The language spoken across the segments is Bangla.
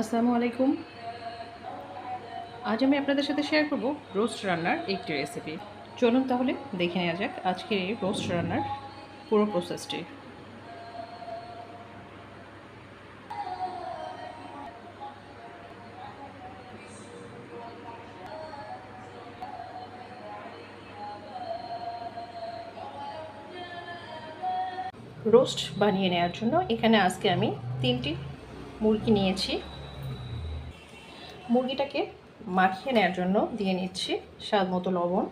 আসসালামু আলাইকুম। আজ আমি আপনাদের সাথে শেয়ার করব রোস্ট রান্নার একটি রেসিপি চলুন তাহলে দেখে নেওয়া যাক আজকের এই রোস্ট রান্নার পুরো প্রসেসটি রোস্ট বানিয়ে নেওয়ার জন্য এখানে আজকে আমি তিনটি মুরগি নিয়েছি। মুরগিটাকে মাখিয়ে নেওয়ার জন্য দিয়ে নিচ্ছি স্বাদ মতো লবণ।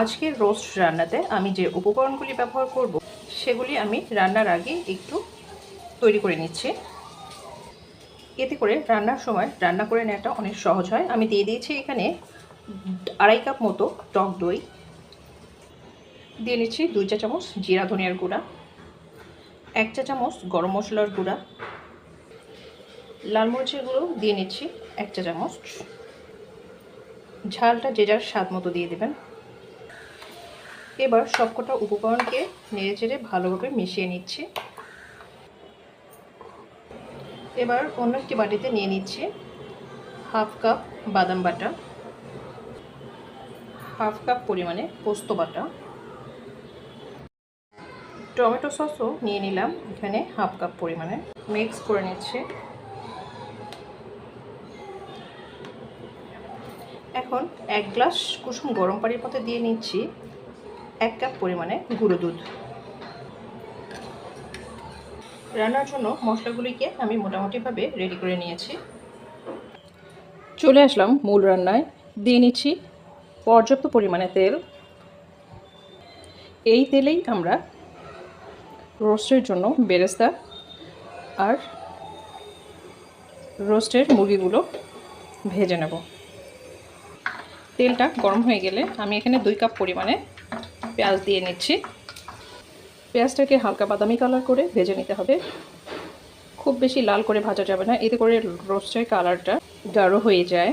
আজকের রোস্ট রান্নাতে আমি যে উপকরণগুলি ব্যবহার করব, সেগুলি আমি রান্নার আগে একটু তৈরি করে নিচ্ছি। এতে করে রান্নার সময় রান্না করে নেওয়াটা অনেক সহজ হয়। আমি দিয়ে দিয়েছি এখানে আড়াই কাপ মতো টক দই। দিয়ে নিচ্ছি দুই চা চামচ জিরা ধনিয়ার গুঁড়া, এক চা চামচ গরম মশলার গুঁড়া লাল মরিচের দিয়ে নিচ্ছি এক চা চামচ। ঝালটা যে যার স্বাদ মতো দিয়ে দেবেন। এবার সবকটা উপকরণকে নেড়ে চেড়ে ভালোভাবে মিশিয়ে নিচ্ছি। এবার অন্য একটি বাটিতে নিয়ে নিচ্ছি হাফ কাপ বাদাম বাটা, হাফ কাপ পরিমাণে পোস্ত বাটা। টমেটো সসও নিয়ে নিলাম এখানে হাফ কাপ পরিমাণে। মিক্স করে নিচ্ছি। এখন এক গ্লাস কুসুম গরম পানির পথে দিয়ে নিচ্ছি এক কাপ পরিমাণে গুঁড়ো দুধ। রান্নার জন্য মশলাগুলিকে আমি মোটামুটিভাবে রেডি করে নিয়েছি। চলে আসলাম মূল রান্নায়। দিয়ে নিচ্ছি পর্যাপ্ত পরিমাণে তেল। এই তেলেই আমরা রোস্টের জন্য বেরেস্তা আর রোস্টের মুরগিগুলো ভেজে নেব। তেলটা গরম হয়ে গেলে আমি এখানে দুই কাপ পরিমাণে পেঁয়াজ দিয়ে নিচ্ছি। পেঁয়াজটাকে হালকা বাদামি কালার করে ভেজে নিতে হবে। খুব বেশি লাল করে ভাজা যাবে না, এতে করে রোস্টের কালারটা গাঢ় হয়ে যায়।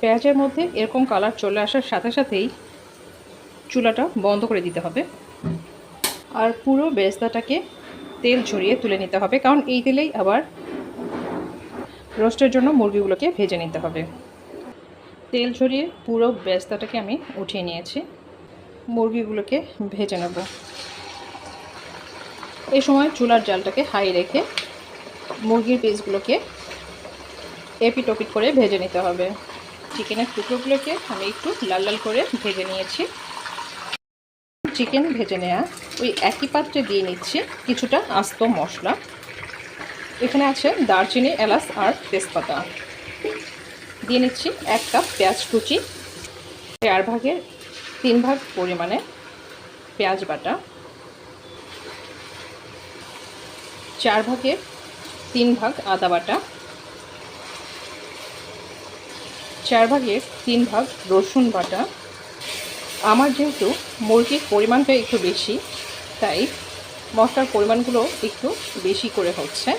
পেঁয়াজের মধ্যে এরকম কালার চলে আসার সাথে সাথেই চুলাটা বন্ধ করে দিতে হবে। আর পুরো বেস্তাটাকে তেল ঝরিয়ে তুলে নিতে হবে, কারণ এই তেলেই আবার রোস্টের জন্য মুরগিগুলোকে ভেজে নিতে হবে। তেল ঝরিয়ে পুরো বেস্তাটাকে আমি উঠিয়ে নিয়েছি। মুরগিগুলোকে ভেজে নেব। এই সময় চুলার জালটাকে হাই রেখে মুরগির পিসগুলোকে এপিট ওপিট করে ভেজে নিতে হবে। চিকেনের টুকরোগুলোকে আমি একটু লাল লাল করে ভেজে নিয়েছি। চিকেন ভেজে নেওয়া ওই একই পাত্রে দিয়ে নিচ্ছি কিছুটা আস্ত মশলা। এখানে আছে দারচিনি, এলাচ আর তেজপাতা। দিয়ে নিচ্ছি এক কাপ পেঁয়াজ কুচি, চার ভাগের তিন ভাগ পরিমাণে পেঁয়াজ বাটা, চার ভাগের তিন ভাগ আদা বাটা, চার ভাগের তিন ভাগ রসুন বাটা। আমার যেহেতু মুরগির পরিমাণটা একটু বেশি, তাই মশলার পরিমাণগুলো একটু বেশি করে হচ্ছে।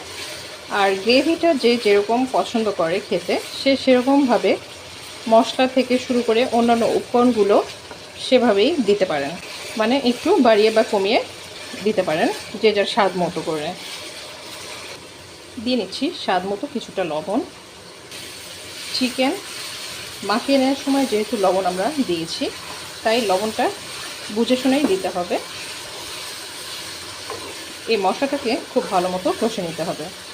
আর গ্রেভিটা যে যেরকম পছন্দ করে খেতে, সে সেরকমভাবে মশলা থেকে শুরু করে অন্যান্য উপকরণগুলো সেভাবেই দিতে পারেন। মানে একটু বাড়িয়ে বা কমিয়ে দিতে পারেন, যে যার স্বাদ মতো করে। দিয়ে নিচ্ছি স্বাদ মতো কিছুটা লবণ। চিকেন মাখিয়ে নেওয়ার সময় যেহেতু লবণ আমরা দিয়েছি, তাই লবণটা বুঝে শুনেই দিতে হবে। এই মশলাটাকে খুব ভালো মতো কষে নিতে হবে।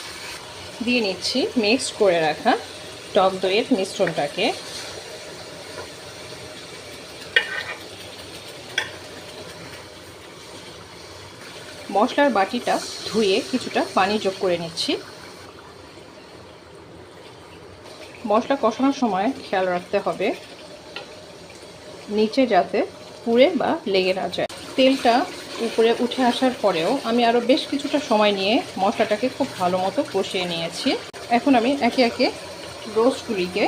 দিয়ে নিচ্ছি মিক্সড করে রাখা টক দইয়ের মিশ্রণটাকে। মশলার বাটিটা ধুয়ে কিছুটা পানি যোগ করে নিচ্ছি। মশলা কষানোর সময় খেয়াল রাখতে হবে, নিচে যাতে পুড়ে বা লেগে না যায়। তেলটা উপরে উঠে আসার পরেও আমি আরও বেশ কিছুটা সময় নিয়ে মশলাটাকে খুব ভালো মতো কষিয়ে নিয়েছি। এখন আমি একে একে রোস্টগুলিকে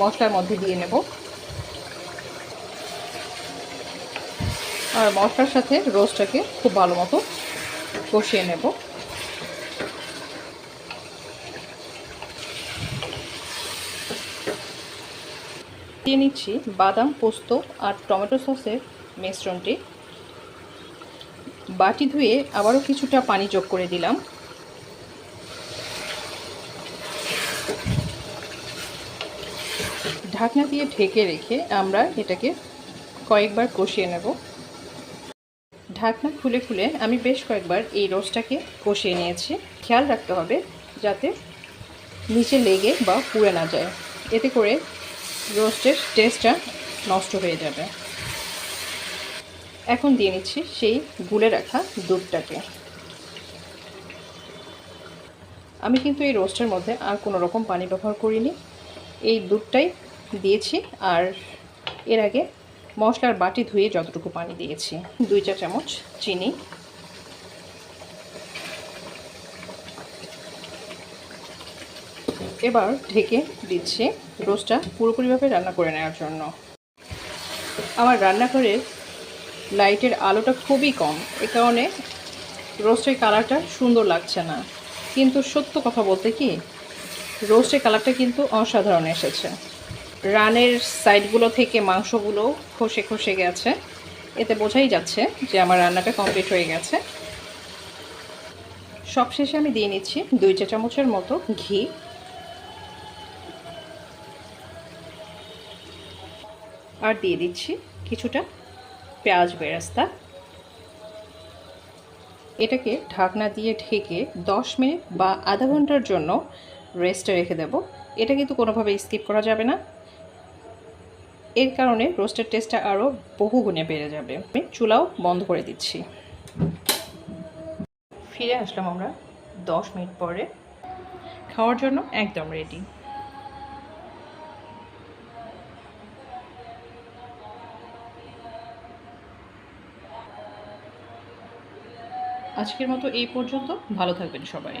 মশলার মধ্যে দিয়ে নেব। আর মশলার সাথে রোস্টটাকে খুব ভালো মতো কষিয়ে নেব। দিয়ে নিচ্ছি বাদাম, পোস্ত আর টমেটো সসের মিশ্রণটি। বাটি ধুয়ে আবারও কিছুটা পানি যোগ করে দিলাম। ঢাকনা দিয়ে ঢেকে রেখে আমরা এটাকে কয়েকবার কষিয়ে নেব। ঢাকনা খুলে খুলে আমি বেশ কয়েকবার এই রোস্টটাকে কষিয়ে নিয়েছি। খেয়াল রাখতে হবে যাতে নিচে লেগে বা পুড়ে না যায়। এতে করে রোস্টের টেস্টটা নষ্ট হয়ে যাবে। এখন দিয়ে নিচ্ছি সেই গুলে রাখা দুধটাকে। আমি কিন্তু এই রোস্টের মধ্যে আর কোনো রকম পানি ব্যবহার করিনি। এই দুধটাই দিয়েছি আর এর আগে মশলার বাটি ধুয়ে যতটুকু পানি দিয়েছি, দুই চা চামচ চিনি। এবার ঢেকে দিচ্ছি রোস্টটা পুরোপুরিভাবে রান্না করে নেওয়ার জন্য। আমার রান্নাঘরের লাইটের আলোটা খুবই কম। এ কারণে রোস্টের কালারটা সুন্দর লাগছে না। কিন্তু সত্য কথা বলতে কি, রোস্টের কালারটা কিন্তু অসাধারণ এসেছে। রানের সাইডগুলো থেকে মাংসগুলো খসে খসে গেছে। এতে বোঝাই যাচ্ছে যে আমার রান্নাটা কমপ্লিট হয়ে গেছে। সবশেষে আমি দিয়ে নিচ্ছি দুই চা চামচের মতো ঘি। আর দিয়ে দিচ্ছি কিছুটা পেঁয়াজ বেরাস্তা। এটাকে ঢাকনা দিয়ে ঢেকে 10 মিনিট বা আধা ঘণ্টার জন্য রেস্টে রেখে দেব। এটা কিন্তু কোনোভাবে স্কিপ করা যাবে না। এর কারণে রোস্টের টেস্টটা আরও বহু গুণে বেড়ে যাবে। আমি চুলাও বন্ধ করে দিচ্ছি। ফিরে আসলাম আমরা 10 মিনিট পরে। খাওয়ার জন্য একদম রেডি আজকের মতো এই পর্যন্ত। ভালো থাকবেন সবাই।